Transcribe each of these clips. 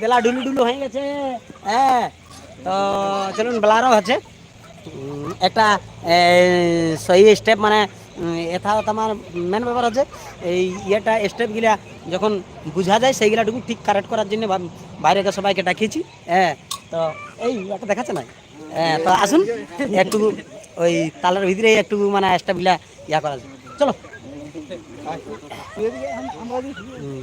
বেলা ডুলু ডুলু হয়ে গেছে হ্যাঁ তো চলুন বেলারও আছে একটা সহি স্টেপ মানে এটা তোমার মেন ব্যাপার হচ্ছে এই ইয়েটা স্টেপগুলা যখন বোঝা যায় সেইগুলাটুকু ঠিক কারেক্ট করার জন্য বা- বাইরেকে সবাইকে ডাকিয়েছি হ্যাঁ তো এই একটা দেখাচ্ছে না হ্যাঁ তো আসুন একটু ওই তালের ভিতরে একটু মানে স্টেপগুলা ইয়া করা চলো হুম।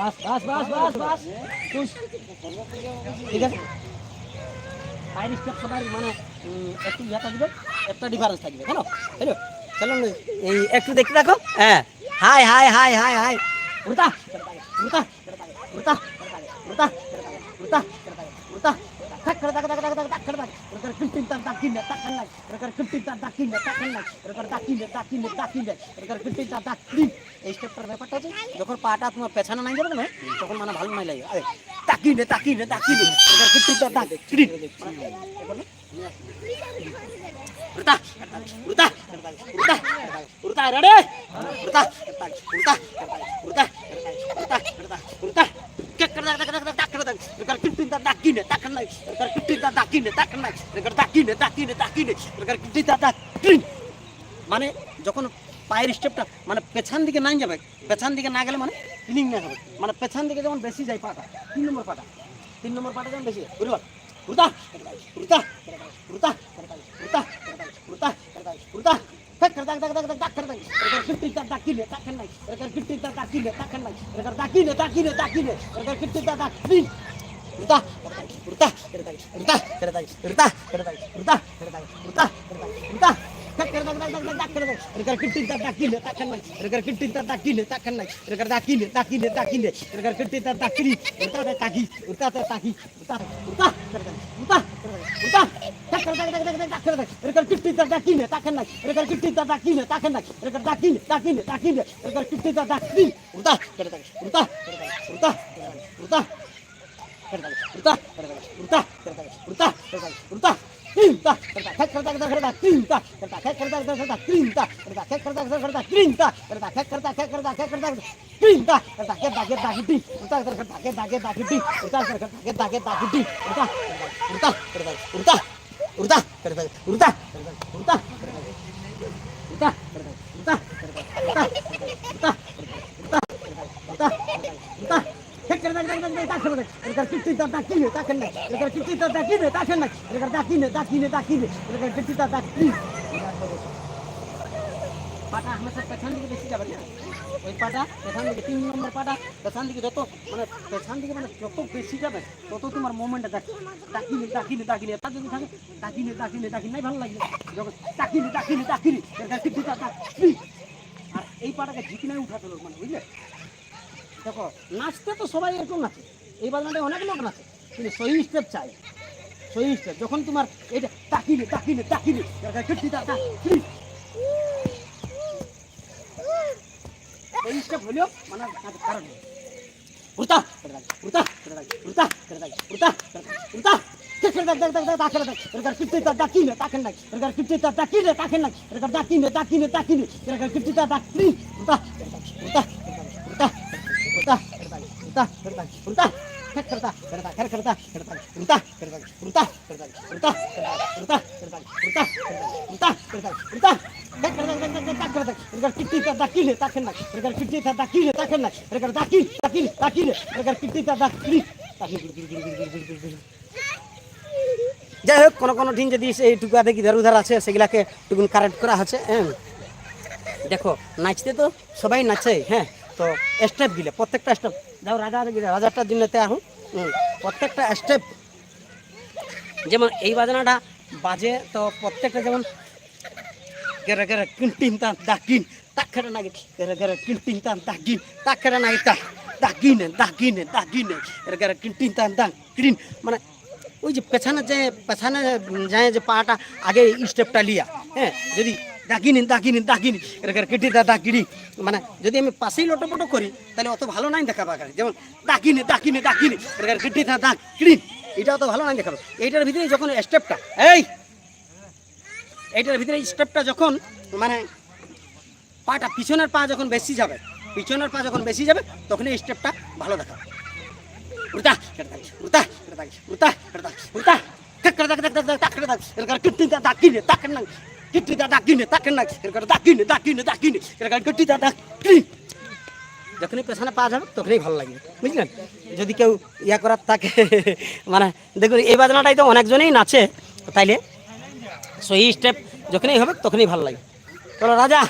বাস বাস বাস বাস বাস। ঠিক আছে? ফায়ার স্টেপ সবার মানে একটু ইয়া থাকবে, একটা ডিফারেন্স থাকবে, কেন? হ্যালো চলো, এই, একটু দেখতে দেখো হ্যাঁ। হাই হাই হাই হাই হাই উড়তা উড়তা উড়তা উড়তা উড়তা উড়তা উড়তা takkar tak tak tak tak takkar tak rekar kintin tak takin tak takan lagi rekar kintin tak takin tak takan lagi rekar takin tak takin tak takin rekar kintin tak takin এই স্টেপটার ব্যাপারটা আছে যখন পাটা তোমার পেছানো নাই যাবে না তখন মানে ভালো নাই লাগে আরে তাকি নে তাকি নে তাকি নে রেকার কিন্তিন tak takin উড়তা উড়তা উড়তা উড়তা রে উড়তা উড়তা উড়তা উড়তা উড়তা উড়তা ಕಿಟ್ಟಿಂದ ದಾಕಿನ ತಕಣ್ಣ ಸರ್ಕಾರ ಕಿಟ್ಟಿಂದ ದಾಕಿನ ತಕಣ್ಣ ಸರ್ಕಾರ ದಾಕಿನ ದಾಕಿನ দাকিনে সরকার ಕಿಟ್ಟಿಂದ দাকিন মানে যখন পায়ের স্টেপটা মানে পেছান দিকে না যাবে পেছান দিকে না গেলে মানে ফিলিং না হবে মানে পেছান দিকে যেমন বেশি যায় পাটা তিন নম্বর পাটা তিন নম্বর পাটা যেমন বেশি বুঝলো রুতা রুতা রুতা রুতা রুতা রুতা कर दाग दाग दाग दाग दाग कर दाग रगर किट्टी दाग दाग किले दाग कर लाइक रगर किट्टी दाग दाग किले दाग कर लाइक रगर दाग किले दाग किले दाग किले रगर किट्टी दाग दाग किले उड़ता 우다 পাটা আমরা সব পেছন দিকে বেশি যাবে না। ওই পাটা পেছন দিকে, তিন নম্বর পাটা পেছন দিকে যত মানে পেছন দিকে মানে যত বেশি যাবে, তত তোমার মুভমেন্টটা দেখ। তাকিনি তাকিনি তাকিনি এটা যদি থাকে তাকিনি তাকিনি তাকিনি নাই ভালো লাগবে যখন তাকিনি তাকিনি তাকিনি এটা টিকটিকা তাকিনি আর এই পাটাকে ঝিকি নাই উঠাতে লোক মানে বুঝলে? দেখো নাচতে তো সবাই এরকম নাচে এই বাজনাটা অনেক লোক নাচে কিন্তু সহি স্টেপ চাই সহি স্টেপ যখন তোমার এটা তাকিনি তাকিনি তাকিনি তাকিনি এই স্টেপ হলেও মানে কারণ উড়তা উড়তা উড়তা উড়তা Udta Regar kitti ta dakine takennak. Regar kitti ta dakine takennak. Regar যাই হোক কোনো কোনো দিন যদি এই দেখি ইধার উধার আছে সেগুলাকে টুকুন কারেক্ট করা আছে হ্যাঁ দেখো নাচতে তো সবাই নাচে হ্যাঁ তো স্টেপ দিলে প্রত্যেকটা স্টেপ যাও রাজা রাজাটার জন্য তৈরি হুম প্রত্যেকটা স্টেপ যেমন এই বাজনাটা বাজে, তো প্রত্যেকটা যেমন গেরা গেরা কিনটিন তান দাকিন তাকেরা নাগে গেরা গেরা কিনটিন তান দাগিন তাকেরা নাগে তা দাকিনে দাকিনে দাকিনে এর গেরা কিনটিন তান দান কিন মানে ওই যে পেছানে যে, পেছানে যায় যে পাটা, আগে স্টেপটা লিয়া হ্যাঁ যদি দাগিনি দাগিনি দাগিনি এরকম কেটে দা দাগিনি মানে যদি আমি পাশেই লটোপটো করি তাহলে অত ভালো নাই দেখা পাকারে যেমন দাগিনি দাগিনি দাগিনি এরকম কেটে দা দাগ কিন এটা অত ভালো নাই দেখাবো এইটার ভিতরে যখন স্টেপটা এই এইটার ভিতরে স্টেপটা যখন মানে পাটা পিছনের পা যখন বেশি যাবে পিছনের পা যখন বেশি যাবে তখন এই স্টেপটা ভালো দেখাবে উড়তা উড়তা উড়তা উড়তা takkar dak তাকে না যখনই পেছনে পা যাবে, তখনই ভালো লাগে বুঝলেন? যদি কেউ ইয়া করার তাকে মানে দেখুন, এই বাজনাটাই তো অনেকজনেই নাচে, তাইলে সেই স্টেপ যখনই হবে, তখনই ভালো লাগে চলো, রাজা।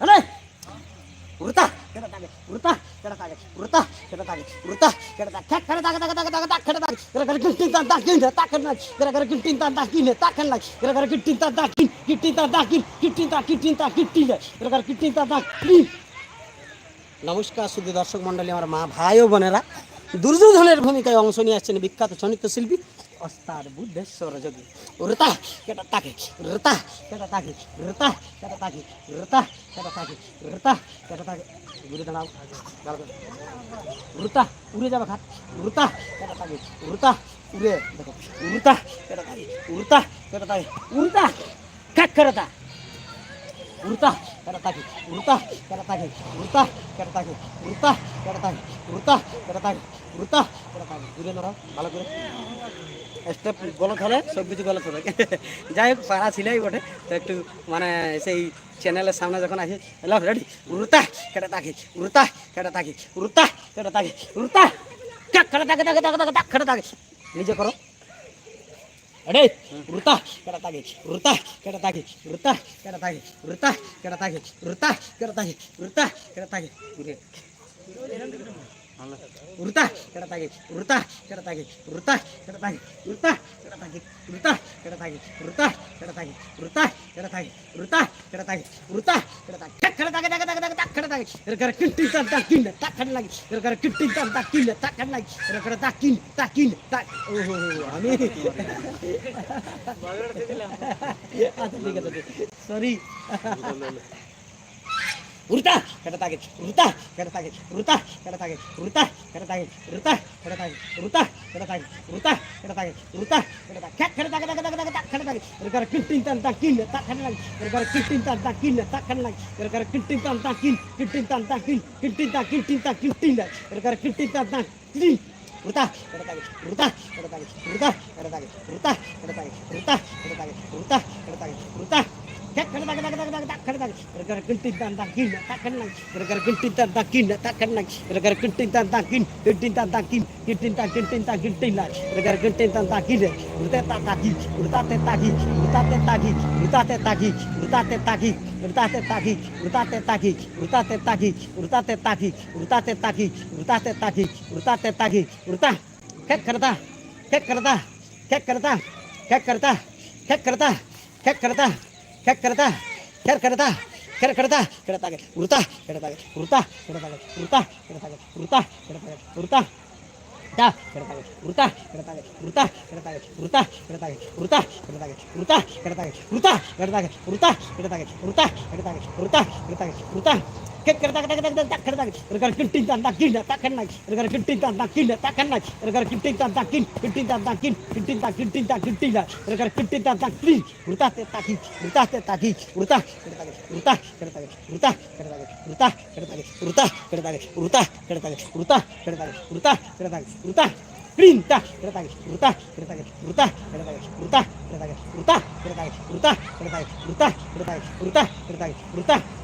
হ্যালো খেটা থাকে উড়তা খেটা থাকে উড়তা খেটা থাকে উড়তা খেটা থাকে খেট খেটা থাকে থাকে নমস্কার শুধু দর্শক মণ্ডলী, আমার মা, ভাই ও বোনেরা। দুর্যোধনের ভূমিকায় অংশ নিয়ে আসছেন বিখ্যাত চনিত শিল্পী অস্তার বুদ্ধেশ্বর যোগী রতা, কেটা তাকে রতা, কেটা তাকে রতা, কেটা তাকে রতা, কেটা তাকে রতা, কেটা তাকে ঘুরে দাঁড়াও। রুতা, উড়ে যাবে খাট রুতা, কেটা তাকে রুতা, উড়ে, দেখো, রুতা, কেটা তাকে রুতা, কেটা তাকে কাক করতা উড়তা কেটা তাকে উড়তা কেটা তাকে উড়তা কেটা তাকে উড়তা কেটা তাকে উড়তা কেটা তাকে উড়তা কেটা তাকে ঘুরে দাঁড়াও, ভালো করে। স্টেপ গলত হলে সব কিছু গলত হবে যাই হোক, পাড়া ছিলাই বটে। তো একটু মানে সেই চ্যানেলের সামনে যখন আসি, হ্যালো, রেডি? উড়তা কেটে তাকে উড়তা কেটে তাকে উড়তা কেটে তাকে উড়তা কেটে তাকে তাকে তাকে তাকে তাকে। নিজে করো। ಅಡೇ ವೃತ ಕೆಡತಾಗಿ ವೃತ ಕೆಡತಾಗಿ ವೃತ ಕೆಡತಾಗಿ ವೃತ ಕೆಡತಾಗಿ ವೃತ ಕೆಡತಾಗಿ ವೃತ ಕೆಡತಾಗಿ ಉರ್ತಾ ಕೆಡತಾಗಿ ಉರ್ತಾ ಕೆಡತಾಗಿ ಉರ್ತಾ ಕೆಡತಾಗಿ ಉರ್ತಾ ಕೆಡತಾಗಿ ಉರ್ತಾ ಕೆಡತಾಗಿ ಉರ್ತಾ ಕೆಡತಾಗಿ ಉರ್ತಾ ಕೆಡತಾಗಿ ಉರ್ತಾ ಕೆಡತಾಗಿ ಉರ್ತಾ ಕೆಡತಾಗಿ ಕೆಡತಾಗಿ ತಗ ತಗ ತಗ ಕೆಡತಾಗಿ ಇರಕರ ಕಿಟ್ಟಿ ತ ತಕ್ಕಿನ ತಕ್ಕಡಲಾಗಿ ಇರಕರ ಕಿಟ್ಟಿ ತ ತಕ್ಕಿನ ತಕ್ಕಡಲಾಗಿ ಇರಕರ ತಕ್ಕಿನ ತಕ್ಕಿನ ತ ಓಹೋ ಆಮೇ ಬಗಡತಿದಿಲ್ಲ ಅದು ಸಾರಿ urutah kada tagih urutah kada tagih urutah kada tagih urutah kada tagih urutah kada tagih urutah kada tagih urutah kada tagih urutah kada tagih kada tagih kada tagih kada tagih kada tagih gara-gara kitin tan tan kin tak kan lagi gara-gara kitin tan tan kin tak kan lagi gara-gara kitin tan tan kin kitin tan tan kin kitin tan kitin tan kitin tan gara-gara kitin tan tan kin urutah kada tagih urutah kada tagih urutah kada tagih urutah kada tagih urutah kada tagih urutah kada tagih urutah kada tagih urutah क्या करता क्या करता क्या करता क्या करता cake करता खेर करता खेर करता खेळता गे उरता खेळता गे उरता खेळता गे उरता खेळता गे उरता खेळता गे उरता ता खेळता गे उरता खेळता गे उरता खेळता गे उरता खेळता गे उरता खेळता गे उरता खेळता गे उरता खेळता गे उरता खेळता गे उरता खेळता गे उरता खेळता गे उरता perintah kereta guys kereta kereta guys kereta kereta guys kereta kereta guys kereta kereta guys kereta kereta guys kereta kereta guys kereta kereta guys kereta kereta guys kereta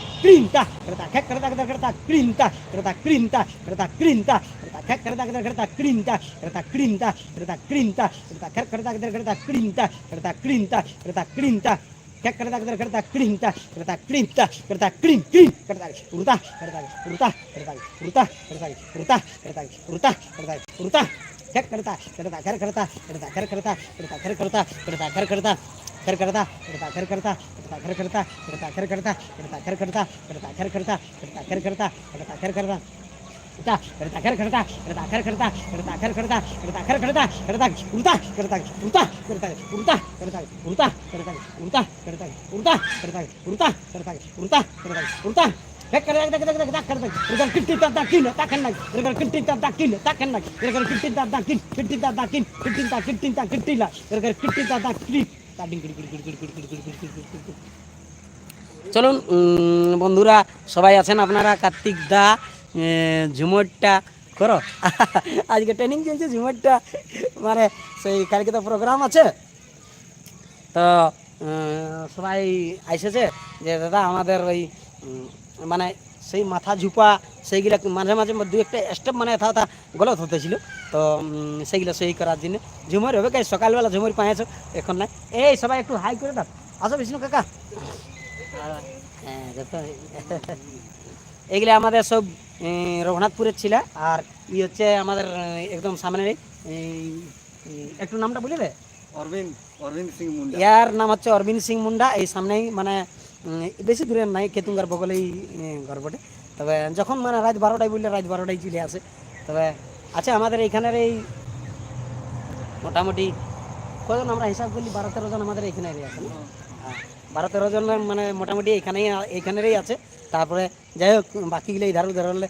क्रिंता करता खॅक करता करता करता क्रिंता करता क्रिंता करता क्रिंता करता खॅक करता करता करता क्रिंता करता क्रिंता करता क्रिंता करता खॅक करता करता करता क्रिंता करता क्रिंता करता क्रिंता त्या करता करता करता क्रिंता करता क्रिंता करता क्रीम क्रीम करता उरता करता उरता करता उरता करता उरता करता उरता करता उरता खर करता करता कर करता करता कर करता करता कर करता करता कर करता खर करता करता खर करता करता खर करता करता खर करता करता खर करता करता खर करता करता खर करता करता खर करता करता करता करता करता घर करता करता घर करता करता घर करता करता उड़ता करता उड़ता करता उड़ता करता उड़ता करता उड़ता करता उड़ता करता उड़ता करता उड़ता करता उड़ता கிட்டி தாத்தா கிட்டி தாத்தா கிட்டி চলুন বন্ধুরা, সবাই আছেন আপনারা? কার্তিক দা ঝুমরটা করো। আজকে ট্রেনিং চলছে ঝুমরটা মানে সেই কালকে তো প্রোগ্রাম আছে। তো সবাই এসেছে যে, দাদা, আমাদের ওই মানে সেই মাথা ঝুপা, সেইগুলা মাঝে মাঝে দু একটা স্টেপ মানে এথা গলত হতেছিল। তো সেইগুলো সই করার জন্য ঝুমর হবে কাজ সকালবেলা ঝুমর পাইছো এখন না এই সবাই একটু হাই করে দাও। আসো বিষ্ণু কাকা। হ্যাঁ, দেখো। এইগুলা আমাদের সব রঘুনাথপুরের ছিল। আর ই হচ্ছে আমাদের একদম সামনে একটু নামটা বলে দে অরবিন্দ অরবিন্দ সিং মুন্ডা। ইয়ার নাম হচ্ছে অরবিন্দ সিং মুন্ডা। এই সামনেই মানে বেশি দূরে নাই কেতুঙ্গার বগলেই ঘর বটে তবে যখন মানে রাত বারোটায় বললে রাত বারোটায় চলে আসে। তবে আছে আমাদের এইখানের এই মোটামুটি কজন আমরা হিসাব করলি বারো তেরো জন আমাদের এইখানেরই আছে হ্যাঁ, বারো তেরো জন মানে মোটামুটি এইখানেই এইখানেরই আছে। তারপরে যাই হোক বাকিগুলো ইধার উধার হলে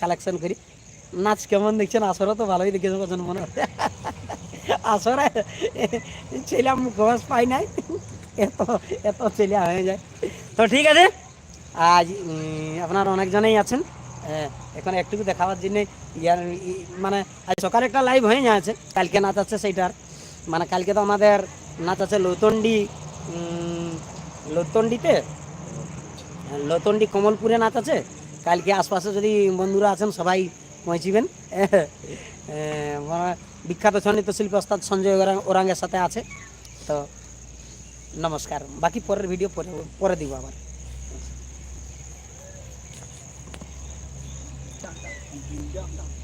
কালেকশন করি। নাচ কেমন দেখছেন? আসরও তো ভালোই দেখেছে কজন মনে হয়। আসরে ছেলাম মুখবাস পাই নাই। এত এত ছেলে হয়ে যায়। তো ঠিক আছে আজ আপনার অনেকজনেই আছেন। এখন একটুকু দেখাবার জন্য ইয়ার মানে আজ সকালে একটা লাইভ হয়ে যাচ্ছে কালকে নাচ আছে সেইটার। মানে কালকে তো আমাদের নাচ আছে লতন্ডি লতন্ডিতে? লতন্ডি কমলপুরে নাচ আছে। কালকে আশপাশে যদি বন্ধুরা আছেন, সবাই পৌঁছিবেন। মানে বিখ্যাত সংগীত শিল্পী ওস্তাদ সঞ্জয় ওরাং ওরাঙ্গের সাথে আছে। তো নমস্কার। বাকি পরের ভিডিও পরে পরে দিব আবার। Yeah.